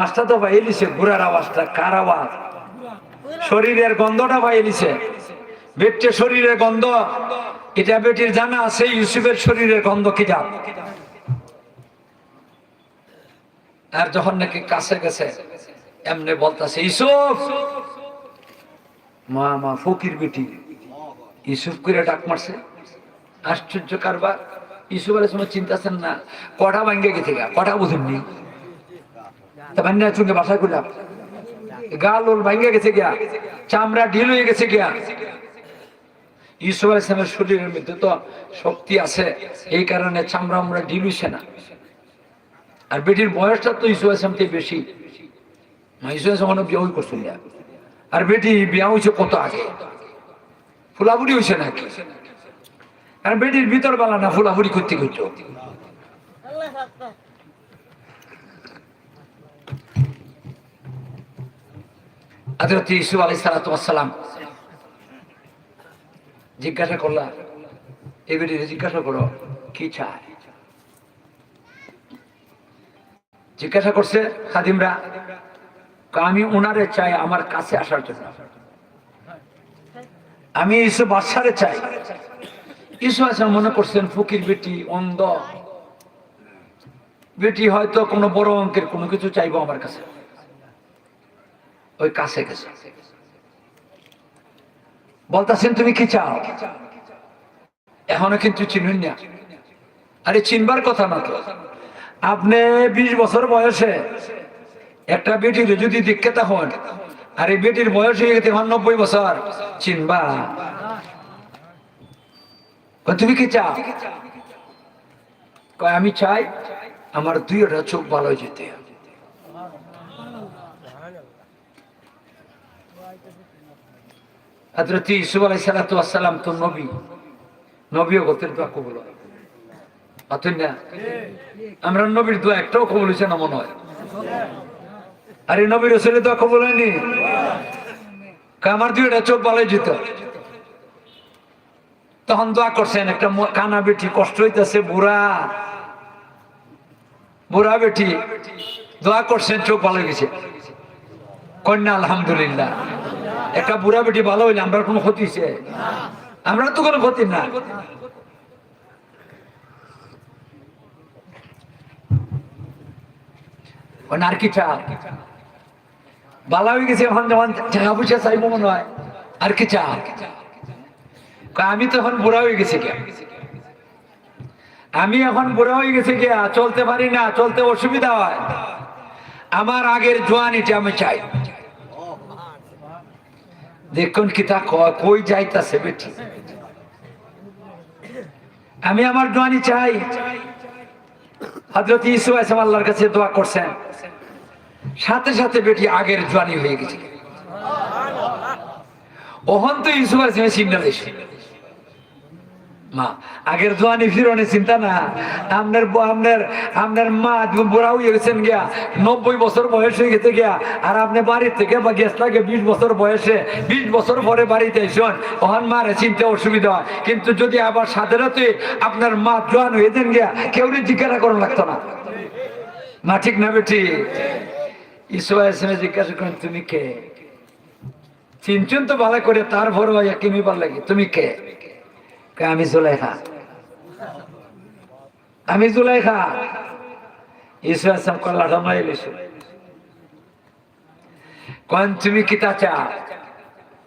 আওয়াজটা তো এলিছে ঘুরার আওয়াজটা কার আওয়াজ? শরীরের গন্ধটা পাই এলিছে। বেটে শরীরের গন্ধ, এটা বেটির জানা আছে, ইউসুফের শরীরের গন্ধ কি যা আর যখন নাকি কাছে গেছে, এমনি বলতাছে, ইউসুফ! মা মা, ফকির বেটি, ইউসুফ করে ডাক মারছে। আশ্চর্য কারবার। ইউসুফ আলাইহিস সালাম চিন্তাছেন না, কটা ভাঙ্গে গেছে কটা বুঝেননি? ভাঙ্গা চুঙ্গে বাসা করলাম গাল ওর ভাঙ্গে গেছে গিয়া। চামড়া ঢিল হয়ে গেছে গিয়া। ইউসুফ আলাইহিস সালামের শরীরের মধ্যে তো শক্তি আছে, এই কারণে চামড়া আমরা ঢিল হইছে না। আর বেটির বয়সটা তো ইউসুফ আলাইহিস থেকে বেশি। ইউসুফ আলাইহিস সালাম বিয়ে না। আর বেটি বিয়া হয়েছে কত আগে? ফুলাফুরি হয়েছে নাকি? আর বেটির ভিতর বালা না ফুলাফুরি করতে করতো? হযরত ইউসুফ আলাইহিস সালাতু ওয়াস সালাম জিজ্ঞাসা করলা এই বেটির জিজ্ঞাসা করো, কি চায়? জিজ্ঞাসা করছে খাদিমরা আমি ওনারে চাই আমার কাছে আসার জন্য। আমি ইসু বাদশারে চাই। ইসু আসা মনে করছেন, ফকির বেটি, অন্ধ। বেটি হয়তো কোনো বড় অঙ্কের কোনো কিছু চাইব আমার কাছে। ওই কাছে গেছে। বলতাছেন, তুমি কি চাও? এখনও কিন্তু চিনুন না। আরে চিনবার কথা না তো। আপনি বিশ বছর বয়সে একটা বেটির যদি দীক্ষিতা হন, আর বেটির বয়স হয়ে গেছে নব্বই বছর, চিনবা? তুমি কি চাও? আমি চাই আমার দুইটা চোখ ভালো যেতে। হযরত সালাতু ওয়াস সালাম তো নবী। নবীও গোত্রের দোয়া না আমরা নবীর দোয়া একটাও হয়েছে না মনে হয়? আরে নবীর দোয়া হয়নি? কয়, আমার দুইটা চোখ ভালো যেত। তখন দোয়া করছেন একটা কানা বেটি কষ্ট হইতেছে বুড়া। বুড়া বেটি দোয়া করছেন চোখ ভালো গেছে কন্যা আলহামদুলিল্লাহ। একটা বুড়া বেটি ভালো হইলে আমরা কোনো ক্ষতি হয়েছে আমরা তো কোনো ক্ষতি না। আর চাপ বালা হয়ে গেছে এখন যখন টাকা পয়সা চাইব মনে হয় আর কি কয়, আমি তো এখন বুড়া হয়ে গেছি কে? আমি এখন বুড়া হয়ে গেছি কে? চলতে পারি না চলতে অসুবিধা হয়। আমার আগের জোয়ানিটা আমি চাই। দেখুন কি তা কই যাইতাছে বেটি? আমি আমার দোয়ানি চাই। হজরত ইসু আসাম আল্লাহর কাছে দোয়া করছেন। সাথে সাথে বেটি আগের জোয়ানি হয়ে গেছে। ওহন তো ইসু আসে সিগন্যাল এসে। মা, আগের জোয়ানি ফিরনে চিন্তা না। আপনার আপনার আপনার মা বুড়া হয়ে গেছেন গিয়া, নব্বই বছর বয়স হয়ে গেছে গিয়া, আর আপনি বাড়ির থেকে বা গেছ লাগে বিশ বছর বয়সে, বিশ বছর পরে বাড়িতে এসন ওখান মারে চিনতে অসুবিধা হয়। কিন্তু যদি আবার সাথে রাতে আপনার মা জোয়ান হয়ে দেন গিয়া, কেউ জিজ্ঞাসা করা লাগতো না। মা ঠিক না বেটি? এসে জিজ্ঞাসা করেন, তুমি কে? চিনচুন তো ভালো করে তারপর কিমি ভালো লাগে তুমি কে? আমি জুলাইখা আমি জুলাইখা ঈশ্বর আসলাম কল্লাটা নয় এলিছো কন তুমি কিতা চা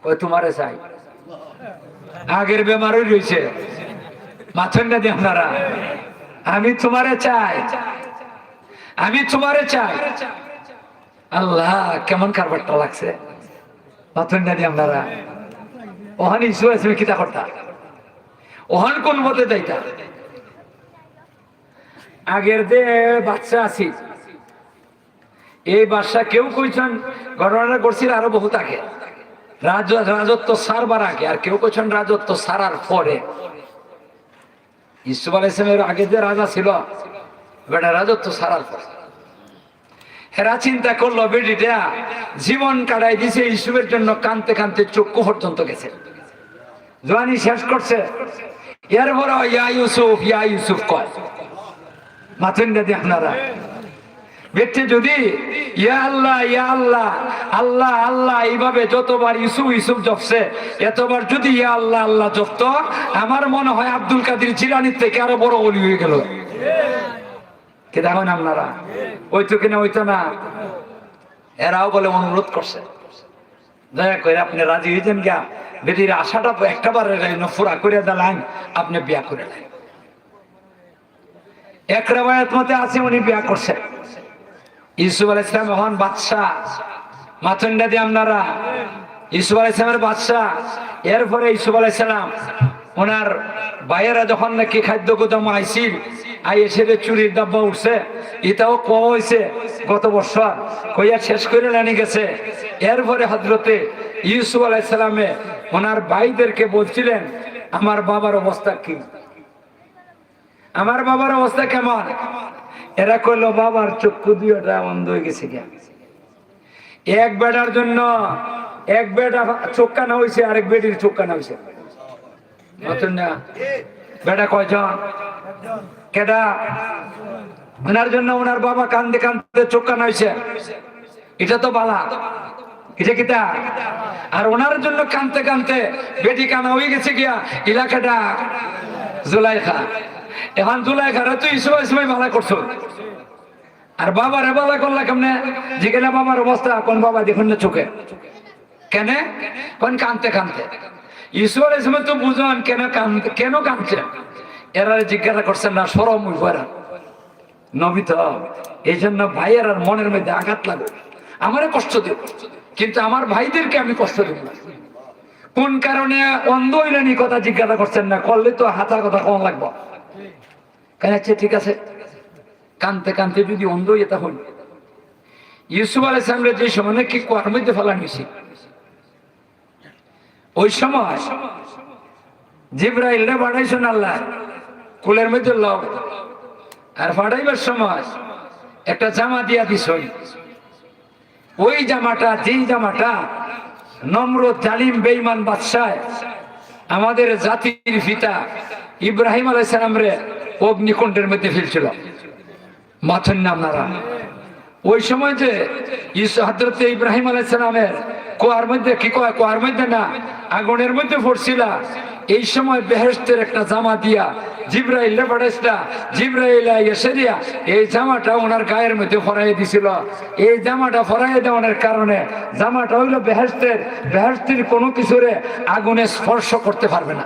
কয়, তোমারে চাই। আগের বেমারই রয়েছে মাথন না দিয়ে আমি তোমারে চাই। আমি তোমারে চাই। আল্লাহ, কেমন কারবারটা লাগছে। মাথন না দিয়ে আপনারা ওখানে ইসু আছে কিতা করতা? ওখান কোন মতে যাইতা আগের যে বাচ্চা আছি এই বাচ্চা কেউ কইছেন ঘটনাটা করছিল আরও বহুত আগে। রাজ, রাজত্ব সারবার আগে, আর কেউ কইছেন রাজত্ব সারার পরে। ইসুফ আলাইসলামের আগে যে রাজা ছিল বেটা রাজত্ব সারার পরে। হেরা চিন্তা করল, বেটিটা জীবন কাটাই দিছে, ইসুফের জন্য কানতে কানতে চক্ষু পর্যন্ত গেছে। জোয়ানি শেষ করছে। এরপর ইয়া ইউসুফ ইয়া ইউসুফ কয়, মাথুন দাদি আপনারা। ব্যক্তি যদি ইয়া আল্লাহ ইয়া আল্লাহ আল্লাহ আল্লাহ, এইভাবে যতবার ইসুফ ইসুফ জপছে, এতবার যদি ইয়া আল্লাহ আল্লাহ জপত, আমার মনে হয় আব্দুল কাদির জিলানির থেকে আরও বড় অলি হয়ে গেল। কে দেখেন আপনারা? ওই তো কিনা ওই না। এরাও বলে অনুরোধ করছে। দয়া করে আপনি রাজি হয়েছেন গা বেটির আশাটা একটা বার ফুরা করে দিলেন আপনি বিয়া করে দেন। এক রেবায়ত মতে আছে উনি বিয়া করছেন। ইসুফ আল ইসলাম হন বাদশাহ। মাথন্ডা দিয়ে আপনারা ইসুফ আল ইসলামের বাদশাহ। এরপরে ইসুফ আল ইসলাম ওনার বাইরা যখন নাকি খাদ্য গুদাম আইছিল, আই এসে চুরির ডাব্বা উঠছে, এটাও কম হয়েছে গত বছর। কইয়া শেষ করে লানি গেছে। এরপরে হজরতে ইউসুফ আলাইসালামে ওনার ভাইদেরকে বলছিলেন, আমার বাবার অবস্থা কি? আমার বাবার অবস্থা কেমন? এরা কইলো, বাবার চক্ষু দুইটা বন্ধ হয়ে গেছে এক বেটার জন্য এক বেটা চোখ কানা হয়েছে আরেক বেটির চোখ কানা হয়েছে না? বেটা কয়জন? কেডা? ওনার জন্য ওনার বাবা কান্দে কান্দে চোখ কানা হয়েছে এটা তো বালা। এটা কিতা? আর ওনার জন্য কানতে কানতে বেটি কানা হয়ে গেছে গিয়া এলাকাটা জুলাইখা। এখন জুলাইখারা তুই সময় সময় বালা করছ। আর বাবার বালা করলা কেমনে? যেখানে বাবার অবস্থা, কোন বাবা দেখুন না চোখে। কেন? কোন কানতে কানতে। ঈশ্বরের সময় তো বুঝন কেন কানতে কেন কানছে? এরা জিজ্ঞাসা করছেন না, সরম উইবারা নবী এই জন্য ভাইয়ের আর মনের মধ্যে আঘাত লাগবে। আমারে কষ্ট দেব কিন্তু আমার ভাইদেরকে আমি কষ্ট দেব না। কোন কারণে অন্ধ হইলেনি কথা জিজ্ঞাসা করছেন না, করলে তো হাতা কথা কম লাগবো। কেন আচ্ছা ঠিক আছে। কানতে কানতে যদি অন্ধ যেতে হল ইউসুফ আলাই সামনে যে সময় নাকি কুয়ার মধ্যে ফেলা নিয়েছি ওই সময় জিব্রাইল রে বাড়াইছেন আল্লাহ, কুলের মধ্যে লব আর ফাটাইবার সময় একটা জামা দিয়া দিস ওই জামাটা, যেই জামাটা নম্র জালিম বেইমান বাদশায় আমাদের জাতির পিতা ইব্রাহিম আলাইসালাম সালামরে অগ্নিকুণ্ডের মধ্যে ফেলছিল। মাথেন না আপনারা। ওই সময় যে হজরত ইব্রাহিম আলাই সালামের কুয়ার মধ্যে, কি কয় কুয়ার মধ্যে না? আগুনের মধ্যে পড়ছিল। এই সময় বেহেস্তের একটা জামা দিয়া জিব্রাইল পাঠাইছিলা, জিব্রাইল এসে এই জামাটা ওনার গায়ের মধ্যে ফরাই দিছিল। এই জামাটা ফরাই দেওয়ার কারণে জামাটা হইল বেহেস্তের বেহেস্তের কোনো কিছুরে আগুনে স্পর্শ করতে পারবে না।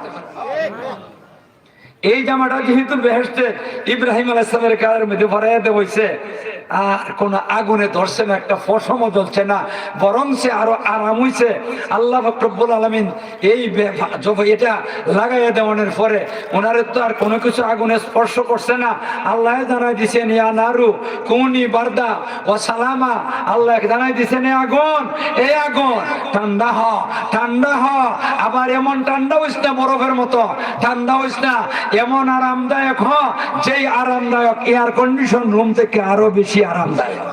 এই জামাটা যেহেতু বেহেস্তে ইব্রাহিম আলাইসলামের গায়ের মধ্যে ভরাইয়া দেওয়া হয়েছে আর কোন আগুনে ধরছে না, একটা ফসমও জ্বলছে না, বরং সে আরও আরাম হইছে। আল্লাহ ফকরবুল আলমিন এই এটা লাগাইয়া দেওয়ানোর পরে ওনারে তো আর কোনো কিছু আগুনে স্পর্শ করছে না। আল্লাহ জানাই দিছেন, ইয়া নারু কুনি বারদা ও সালামা। আল্লাহ জানাই দিছেন, এ আগুন এই আগুন, ঠান্ডা হ ঠান্ডা হ। আবার এমন ঠান্ডা হইস না বরফের মতো, ঠান্ডা হইস না। এমন আরামদায়ক হ, যেই আরামদায়ক এয়ার কন্ডিশন রুম থেকে আরও বেশি আরামদায়ক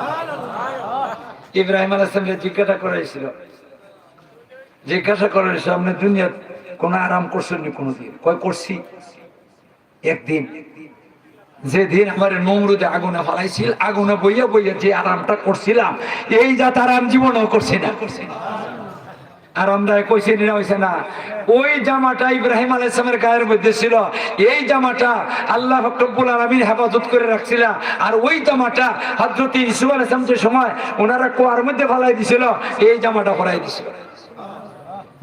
ইব্রাহিম আলাইসলামকে জিজ্ঞাসা করেছিল জিজ্ঞাসা করা হয়েছে আপনি দুনিয়া কোন আরাম করছেন নি কোনোদিন? কয়, করছি। একদিন। যেদিন আমার নমরুদে আগুনে ফালাইছিল, আগুনে বইয়া বইয়া যে আরামটা করছিলাম, এই যা তার আরাম জীবনেও করছি না করছি না। আরামদায়ক কইছে না হইছে না। ওই জামাটা ইব্রাহিম আলাইসলামের গায়ের মধ্যে ছিল। এই জামাটা আল্লাহ ফকরবুল আলমিন হেফাজত করে রাখছিল। আর ওই জামাটা হজরত ইসু আলাইসলাম যে সময় ওনারা কুয়ার মধ্যে ফালাই দিছিল, এই জামাটা ফলাই দিছিল।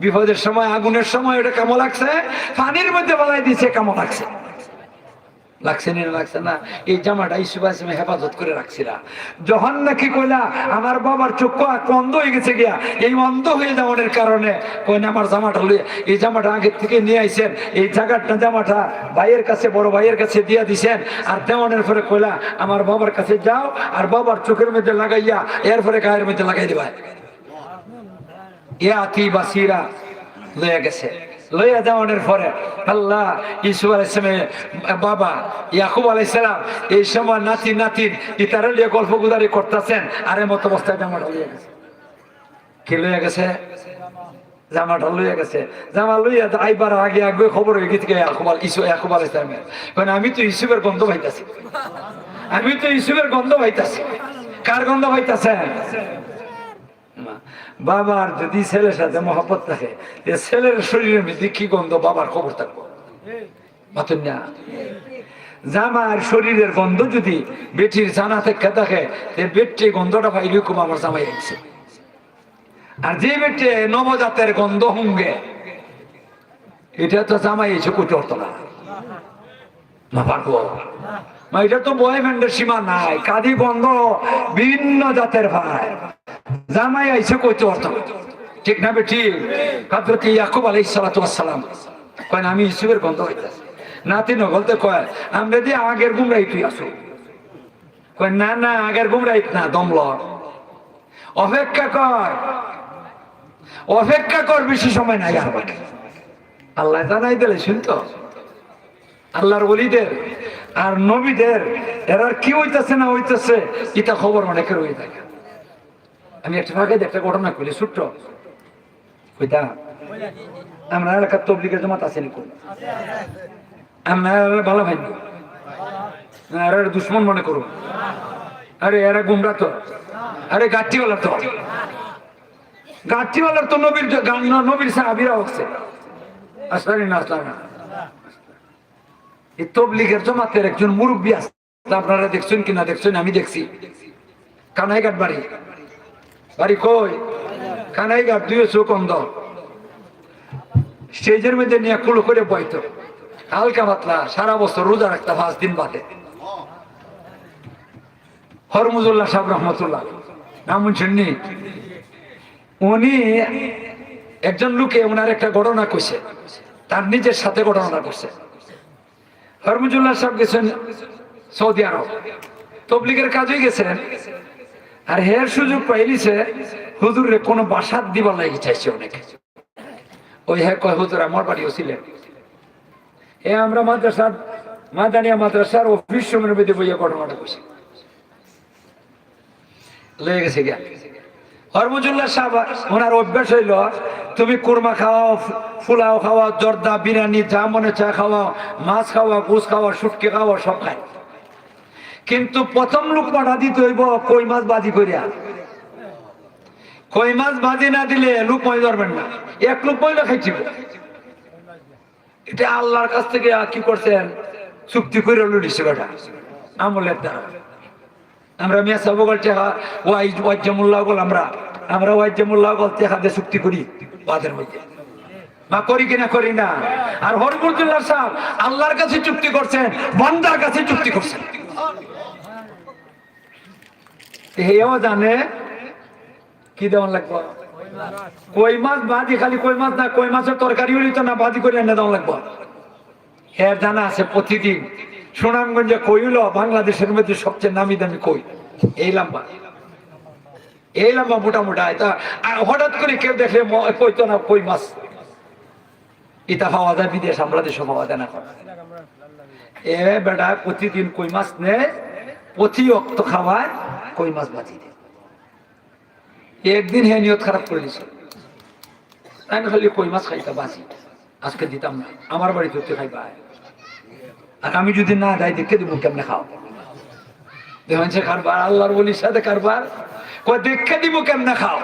বিপদের সময়, আগুনের সময় ওটা কেমন লাগছে? পানির মধ্যে ফালাই দিছে, কেমন লাগছে? লাগছে না লাগছে না। এই জামাটা ইসুফ আসলামে হেফাজত করে রাখছিলা। যখন নাকি কইলা, আমার বাবার চক্ষু অন্ধ হয়ে গেছে গিয়া, এই অন্ধ হয়ে যাওয়ার কারণে, কইনা, আমার জামাটা লইয়া, এই জামাটা আগের থেকে নিয়ে আইছেন। এই জায়গাটা জামাটা ভাইয়ের কাছে, বড় ভাইয়ের কাছে দিয়া দিছেন। আর দেওয়ানের পরে কইলা, আমার বাবার কাছে যাও আর বাবার চোখের মধ্যে লাগাইয়া, এরপরে গায়ের মধ্যে লাগাই দিবা। ইয়াতি বাসিরা লয়ে গেছে। লইয়া যাওয়ানোর পরে আল্লাহ, ইসু আলাইসলামের বাবা, ইয়াকুব আলাইসালাম এই সময় নাতি, নাতিন, ইতারা লিয়ে গল্প গুদারি করতেছেন, আর মতো অবস্থায় জামাটা লইয়া গেছে। কি লইয়া গেছে? জামাটা লইয়া গেছে। জামা লইয়া আইবার আগে আগে খবর হয়ে গেছে ইয়াকুব ইসু, ইয়াকুব আলাইসলামের কারণ আমি তো ইসুবের গন্ধ পাইতাছি। আমি তো ইসুবের গন্ধ পাইতাছি। কার গন্ধ হইতাছে বাবার যদি ছেলের সাথে মহব্বত থাকে ছেলের শরীরের মধ্যে কি গন্ধ বাবার খবর থাকব? জামার শরীরের গন্ধ যদি বেটির জানা থেকে থাকে বেটে গন্ধটা পাইলে খুব আমার জামাই আইছে। আর যে বেটে নবজাতের গন্ধ হুঙ্গে, এটা তো জামাই এসে কোটি না এটা তো বয়ফ্রেন্ডের সীমা নাই। কাদি গন্ধ বিভিন্ন জাতের ভাই। জামাই আইসে কইতে অর্থ ঠিক না বেটি? হযরত ইয়াকুব ওয়াস সালাম কয়, আমি ইসুফের গন্ধ হইতাছে। নাতি নগলতে কয়, আমরা যে আগের গুমরাই তুই আসো কয়, না না, আগের গুমরাই না দমল অপেক্ষা কর। অপেক্ষা কর, বেশি সময় নাই আর বাকি আল্লাহ জানাই দিলে, শুনতো? আল্লাহর বলিদের আর নবীদের, এরা কি হইতেছে না হইতেছে, এটা খবর অনেকের হয়ে থাকে। আমি একটা ভাগে একটা ঘটনা করি ছোট্ট। কইতা আমরা এলাকার তবলিগের জমাত আছে নিকো? আমরা ভালো ভাই আরে দুশ্মন মনে করো। আরে, এরা গুমরা তো। আরে গাঠিওয়ালা তো। গাঠিওয়ালার তো নবীর নবীর সাহাবিরা হচ্ছে আসলানি না আসলাম না। তবলিগের জমাতের একজন মুরব্বী আছে। আপনারা দেখছেন কিনা দেখছেন? আমি দেখছি। কানাইঘাট বাড়ি। বাড়ি কই? কানাইঘাট দুই চোখ অন্ধ। স্টেজের মধ্যে নিয়ে কুলো করে বইতো। হালকা পাতলা, সারা বছর রোজা রাখতা পাঁচ দিন বাদে। হরমুজুল্লাহ সাহেব রহমতুল্লাহ। নাম শুননি উনি একজন লোকে ওনার একটা ঘটনা কইছে। তার নিজের সাথে ঘটনা করছে হরমুজুল্লাহ সাহেব গেছেন সৌদি আরব। তবলিগের কাজে গেছেন। আর হের সুযোগ পাইলিছে হুজুরে কোনো বাসাত দিবার লাগি চাইছে অনেক। ওই হ্যাঁ কয়, হুজুর, আমার বাড়িও ছিলেন এ আমরা মাদ্রাসার, মাদানিয়া মাদ্রাসার অফিস সময়ের মধ্যে বইয়া ঘটনাটা কইছে লেগে গেছে গিয়া। হরমুজুল্লাহ সাহেব, ওনার অভ্যাস হইল, তুমি কুরমা খাওয়াও, ফুলাও খাওয়া জর্দা, বিরিয়ানি চা মনে চা খাওয়া মাছ খাওয়া গুস খাওয়া শুটকি খাওয়া সব খায়। কিন্তু প্রথম লোক পাঠা দিতে হইব কই মাছ বাজি করিয়া কই মাছ বাজি না দিলে লোক মই ধরবেন না। এক লোক পয়লা খাইছিল। এটা আল্লাহর কাছ থেকে কি করছেন? চুক্তি করে লুড়িছে বেটা। আমলের দ্বারা। আমরা মিয়া সাবগল টেহা ওয়াই ওয়াজ্জামুল্লাহ গল আমরা। আমরা ওয়াজ্জামুল্লাহ গল দিয়ে চুক্তি করি বাদের মধ্যে। মা, করি কিনা করি না? আর হরমুদুল্লাহ সাহেব আল্লাহর কাছে চুক্তি করছেন, বন্দার কাছে চুক্তি করছেন। হেও জানে, কি দেওয়ান লাগবো? কই মাছ বাজি, খালি কই মাছ না, কই মাছের তরকারি হলি তো না বাজি করে এনে দেওয়া লাগবো। হ্যাঁ জানা আছে প্রতিদিন। সুনামগঞ্জে কইল, বাংলাদেশের মধ্যে সবচেয়ে নামি দামি কই? এই লম্বা। এই লম্বা মোটা মোটা এটা আর হঠাৎ করে কেউ দেখলে কইতো না, কই মাছ? ইটা পাওয়া যায় বিদেশ আমরা দেশে পাওয়া যায় না এ বেটা, প্রতিদিন কই মাছ নে, প্রতি অক্ত খাওয়ায় কই মাছ বাজি দে। একদিন হে নিয়ত খারাপ করে দিছে। আমি খালি কই মাছ খাইতা বাজি। আজকে দিতাম না, আমার বাড়ি ধরতে খাইবা। আর আমি যদি না যাই, দেখে দিব কেমনে খাও? দেখেন সে কারবার, আল্লাহর বলির সাথে কারবার, কয়, দেখে দিব কেমনে খাও?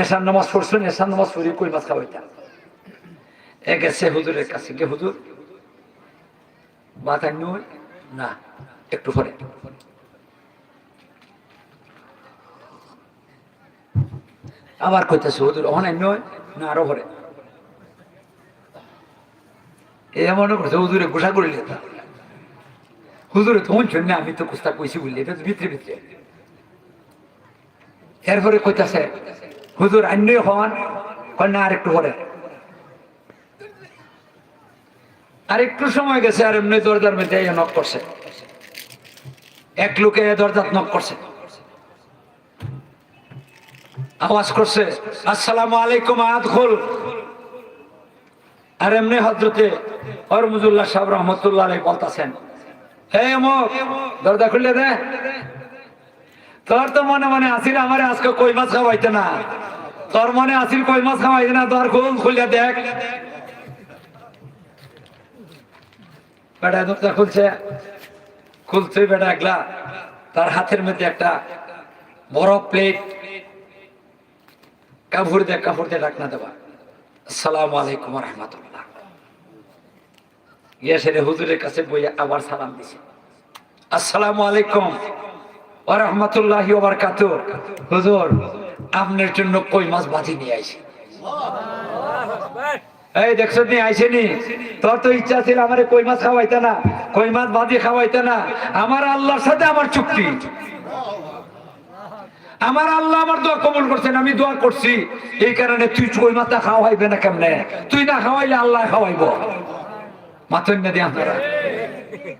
এসার নামাজ পড়ছেন এসার নামাজ পড়ি কই মাছ খাওয়াইতা এ গেছে হুজুরের কাছে, গে হুজুর। বাতার নই না, একটু পরে। আবার কইতেছে, হুজুর অনেক নয় না, আরও পরে। মনে করছে, হুজুরে হুজুরে তখন আমি তো কুস্তা কইছি বললি, এটা ভিতরে ভিতরে। এরপরে কইতাছে, হুজুর অন্য হন কন্যা আর একটু পরে। আর একটু সময় গেছে আর এমনি দরজার মধ্যে নক করছে। এক লোকে দরজাত নক করছে। আওয়াজ করছে, আসসালামু আলাইকুম আয়াত খোল আর এমনি হজরতে হরমুজুল্লাহ সাহেব রহমতুল্লাহ আলাই বলতাছেন হে অমুক দরজা খুললে দে। তোর তো মনে মনে আসিল আমার আজকে কই মাছ খাওয়াইতে না। তোর মনে আসিল কই মাছ খাওয়াইতে না তোর খুল, খুললে দেখ। বেটা, দরজা খুলছে। খুলছে বেটা একলা। তার হাতের মধ্যে একটা বড় প্লেট কাপড় দিয়ে কাপড় দিয়ে ডাকনা দেবা আলাইকুম রহমতুল্লাহ সেরে হুজুরের কাছে আবার সালাম দিছে। আসসালামু আলাইকুম হুজুর, আপনার জন্য কই মাছ বাজি নিয়ে আইছি? এই দেখছ নি আইসেনি তোর তো ইচ্ছা ছিল আমারে কই মাছ খাওয়াইতে না, কই মাছ বাজি খাওয়াইতে না। আমার আল্লাহর সাথে আমার চুক্তি। আমার আল্লাহ আমার দোয়া কবুল করছেন, আমি দোয়া করছি। এই কারণে তুই কই মাথা খাওয়াইবে না কেমনে? তুই না খাওয়াইলে আল্লাহ খাওয়াইব। মাথন না দিয়ে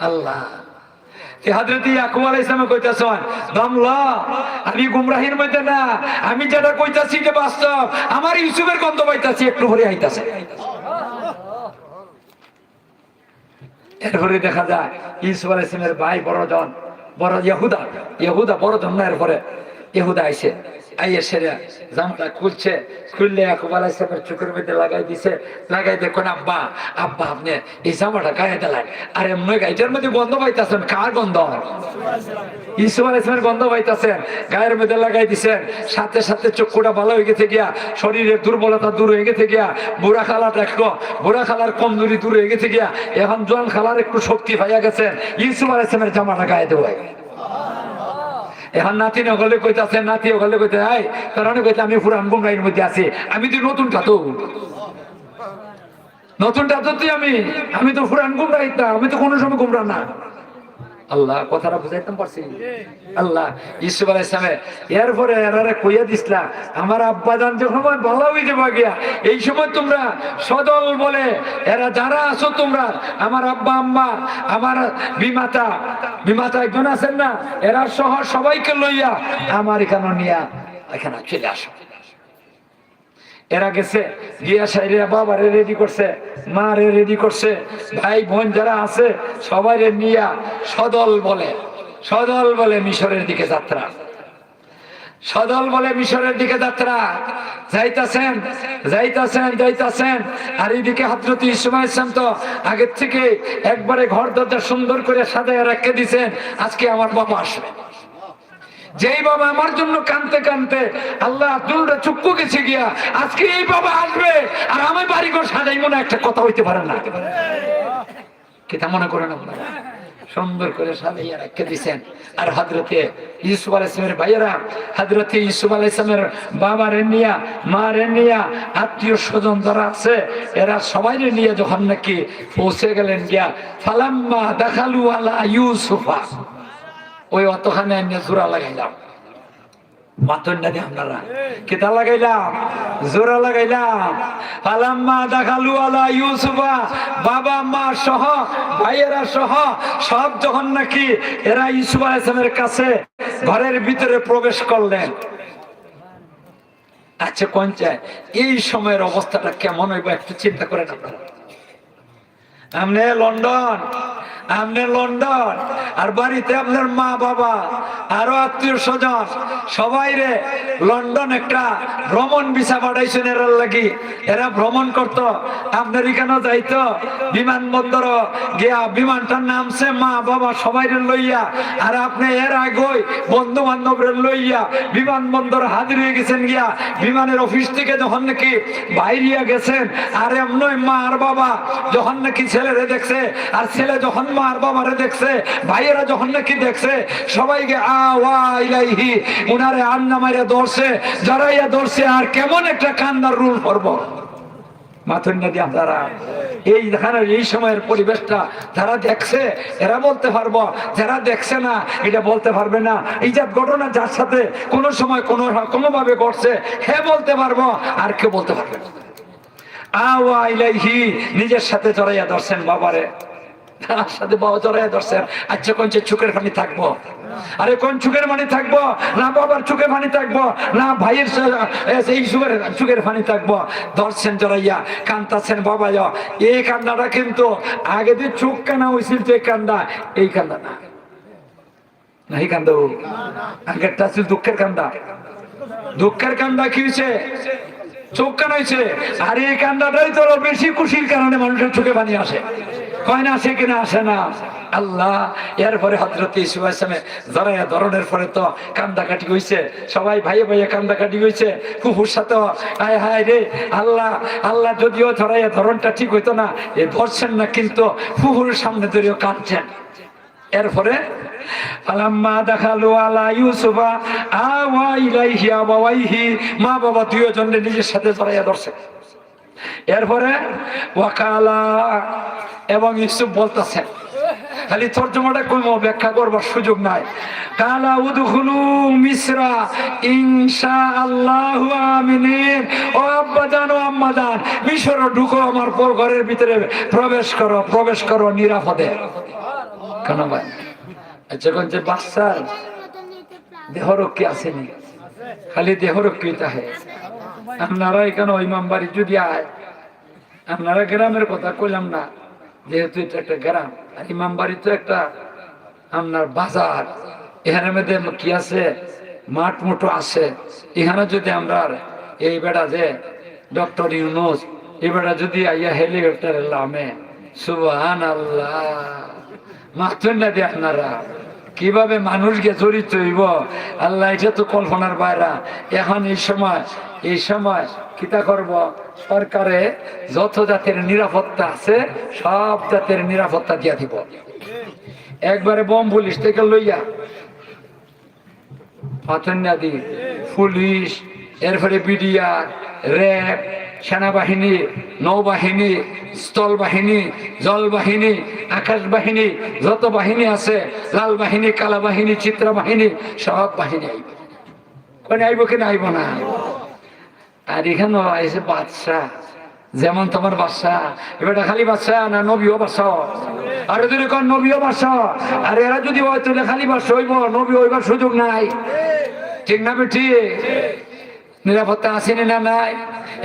আল্লাহ। আমি যেটা কইতাছি যে বাস্তব। আমার ইউসুফের গন্ধ পাইতাছি, একটু ভরে আইতাছে। এরপরে দেখা যায়, ইউসুফ আলাইহিস সালামের ভাই বড়জন, বড় ইহুদা ইহুদা বড়জন না এরপরে। ইহুদা আলাইহিস চোখের মধ্যে লাগাই দিছে। লাগাই জামাটা গায়ে গাইটার মধ্যে গন্ধ পাইতাছেন, কার গন্ধ? গন্ধ পাইতাছেন, গায়ের মধ্যে লাগাই দিছেন। সাথে সাথে চক্ষুটা ভালো হয়ে গেছে গিয়া, শরীরের দুর্বলতা দূর হয়ে গেছে গিয়া, বুড়া খালা একটু বুড়া খালার কমজোরি দূর হয়ে গেছে গিয়া, এখন জোয়ান খালার একটু শক্তি পাইয়া গেছেন। ইসুফ জামাটা গায়ে দেওয়া এখন নাতি নগলে কইতাছে, নাতি ওগলে কইতে আই কারণে কইতে আমি পুরান গুমরাইয়ের মধ্যে আছি, আমি তো নতুন ঠাতু নতুন ঠাতু তুই আমি আমি তো পুরান গুমরাই আমি তো কোনো সময় গুমরা না। আল্লাহ, কথাটা বুঝাইতাম পারছি আল্লাহ ইসুফ আলাই আলাইসামে এরপরে এরারে কইয়া দিসলা আমার আব্বা জান যখন ভালো হয়ে যাবা গিয়া এই সময় তোমরা সদল বলে, এরা যারা আছো তোমরা, আমার আব্বা, আম্মা, আমার বিমাতা বিমাতা একজন আছেন না, এরা সহ সবাইকে লইয়া আমার এখানে নিয়া, এখানে চলে আসো। এরা গেছে, গিয়া সাইরিয়া বাবারে রেডি করছে মা রে রেডি করছে। ভাই, বোন যারা আছে সবাই নিয়া সদল বলে সদল বলে মিশরের দিকে যাত্রা। সদল বলে মিশরের দিকে যাত্রা। যাইতাছেন যাইতাছেন যাইতাছেন। আর এইদিকে হজরত ইসমাইল ইসলাম তো আগের থেকে একবারে ঘর দরজা সুন্দর করে সাজায় রেখে দিছেন। আজকে আমার বাবা আসবে। যেই বাবা আমার জন্য কানতে কানতে, আল্লাহ দুলটা চুক্কু গেছে গিয়া আজকে এই বাবা আসবে, আর আমি বাড়ি ঘর সাজাই মনে একটা কথা হইতে পারে না। কেটা মনে করেন আপনারা? সুন্দর করে সাজাইয়া রেখে দিছেন। আর হজরতে ইসুফ আলাইসলামের ভাইয়েরা হজরতে ইসুফ আলাইসলামের বাবা রে নিয়া মা রে নিয়া, আত্মীয় স্বজন যারা আছে, এরা সবাই রে নিয়ে যখন নাকি পৌঁছে গেলেন গিয়া, ফালাম্মা দেখালু আলা ইউসুফা। ওই অতখানে এনে জোড়া লাগাইলাম। ইউসুফা কাছে ঘরের ভিতরে প্রবেশ করলেন। আচ্ছা কোন চায়? এই সময়ের অবস্থাটা কেমন হইব একটু চিন্তা করেন আপনারা। আপনি লন্ডন আপনি লন্ডন, আর বাড়িতে আপনার মা বাবা, আরও আত্মীয় স্বজন, সবাই রে লন্ডন একটা ভ্রমণ ভিসা পাঠাইছেন এরা লাগি। এরা ভ্রমণ করত, আপনার এখানে যাইতো, বিমানবন্দর গিয়া বিমানটার নামছে মা বাবা সবাই লইয়া, আর আপনি এর আগে বন্ধু বান্ধব লইয়া বিমানবন্দর হাজির হয়ে গেছেন গিয়া, বিমানের অফিস থেকে যখন নাকি বাইরিয়া গেছেন, আর এমন মা আর বাবা যখন নাকি ছেলেরে দেখছে, আর ছেলে যখন মা আর বাবারে দেখছে, ভাইয়েরা যখন নাকি দেখছে, সবাইকে আ ইলাইহি, উনারে আন্না মাইরা ধরছে, জড়াইয়া ধরছে, আর কেমন একটা কান্নার রুল না, এটা বলতে পারবে না। এই ঘটনা যার সাথে কোনো সময় কোনো ঘটছে, হে বলতে পারব, আর কেউ বলতে পারবে না। আওয়া নিজের সাথে জড়াইয়া ধরছেন বাবারে। তার সাথে ধরছেন। আচ্ছা কোন যে থাকব? আরে, কোন থাকব? না বাবার থাকব, না ভাইয়ের এই পানি থাকব। ধরছেন জড়াইয়া বাবা, যা। এই কান্নাটা কিন্তু আগে দিয়ে চোখ কানা হয়েছিল তো এই কান্দা এই কান্দা না। না এই কান্দা আগেরটা ছিল দুঃখের কান্দা। দুঃখের কান্দা কি হয়েছে চোখ কানাইছে আর এই কান্দাটাই তো বেশি খুশির কারণে মানুষের চোখে পানি আসে। কয় না আসে কিনা আসে না? আল্লাহ, এরপরে হজরত ইসুবাইসলামে জরাইয়া ধরনের পরে তো কান্দাকাটি হয়েছে সবাই ভাইয়ে ভাইয়ে কান্দাকাটি হয়েছে কুকুর সাথে হায় হায় রে, আল্লাহ আল্লাহ যদিও ধরাইয়া ধরনটা ঠিক হইতো না, এ ধরছেন না কিন্তু কুকুরের সামনে ধরেও কাঁদছেন। এরপরে আলাম্মা দেখাল আলা ইউসুফা, আওয়া ইলাইহি আবাওয়াইহি, মা বাবা দুইজন নিজের সাথে জড়াইয়া ধরছে। এরপরে, ওয়াকালা এবং ইউসুফ বলতেছেন খালি তর্জমাটা কইম ব্যাখ্যা করবার সুযোগ নাই। কালা উদখুলু মিসরা ইনশা আল্লাহ আমিনিন। ও আব্বাজান ও আম্মাজান মিশর ঢুকো আমার পর ঘরের ভিতরে, প্রবেশ করো প্রবেশ করো নিরাপদে। কেন ভাই? যখন যে বাচ্চার দেহরক্ষী আসেনি, খালি দেহরক্ষী তাহে আপনারা এখানে ইমাম বাড়ি যদি আয়? আপনারা গ্রামের কথা কইলাম না। যেহেতু এটা একটা গ্রাম, আর ইমাম বাড়ি তো একটা আপনার বাজার। এখানে মধ্যে কি আছে? মাঠ মুঠো আছে। এখানে যদি আমরা এই বেড়া যে ডক্টর ইউনুস, এই বেড়া যদি আইয়া হেলিকপ্টার লামে সুবহান আল্লাহ মাথুন না দিয়ে আপনারা। কীভাবে মানুষকে জড়িত হইব? আল্লাহ, এটা তো কল্পনার বাইরা। এখন এই সময় এই সময় কিতা করব? সরকারে যত জাতের নিরাপত্তা আছে, সব জাতের নিরাপত্তা দিয়া দিব। একবারে বম পুলিশ থেকে লইয়া পাতন্যাদি পুলিশ, এরপরে বিডিআর, র্যাব সেনাবাহিনী, নৌবাহিনী স্থল বাহিনী জল বাহিনী আকাশ বাহিনী যত বাহিনী আছে লাল বাহিনী কালা বাহিনী চিত্র বাহিনী সব বাহিনী আইব। কোনে আইব, কিনা আইব না? আর এখানে এসে বাদশা যেমন তোমার বাচ্চা এবার খালি বাচ্চা না নবীও বাচ্চা আর যদি কোন নবীও বাচ্চা আর এরা যদি হয় তাহলে খালি বাচ্চা হইব, নবী হইবার সুযোগ নাই। ঠিক না বেঠি নিরাপত্তা আসেনি না নাই?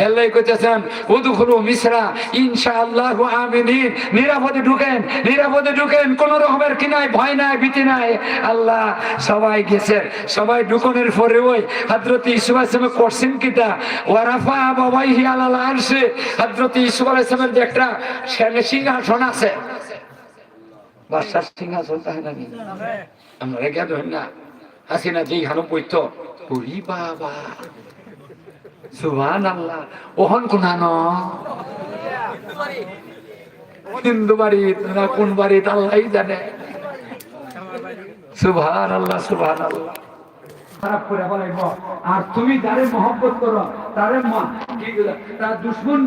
এল্লাই কইতেছেন উদুখুলু মিশ্রা ইনশাআল্লাহ আমিনিন। নিরাপদে ঢুকেন নিরাপদে ঢুকেন, কোন রকমের কি নাই, ভয় নাই, ভীতি নাই। আল্লাহ সবাই গেছেন সবাই ঢুকনের পরে ওই হযরত ইসুফ আলাইহিস করছেন কিটা? ওয়ারাফা বাবাইহি আলাল আরশে। হযরত ইসুফ আলাইহিস যে একটা সিংহাসন আছে। বাদশার সিংহাসন তাহে নাকি? আমরা রেখে না। আসি না যেই বইতো ওরি বাবা। সুবহান আল্লাহ ওহন কোনানো হিন্দু বাড়ি, না কোন বাড়ি আল্লাহ জানে। সুভান আল্লাহ সুভান আল্লাহ খারাপ করে বলাইব। আর তুমি যারে মহব্বত করো, তারে তার দুশ্মন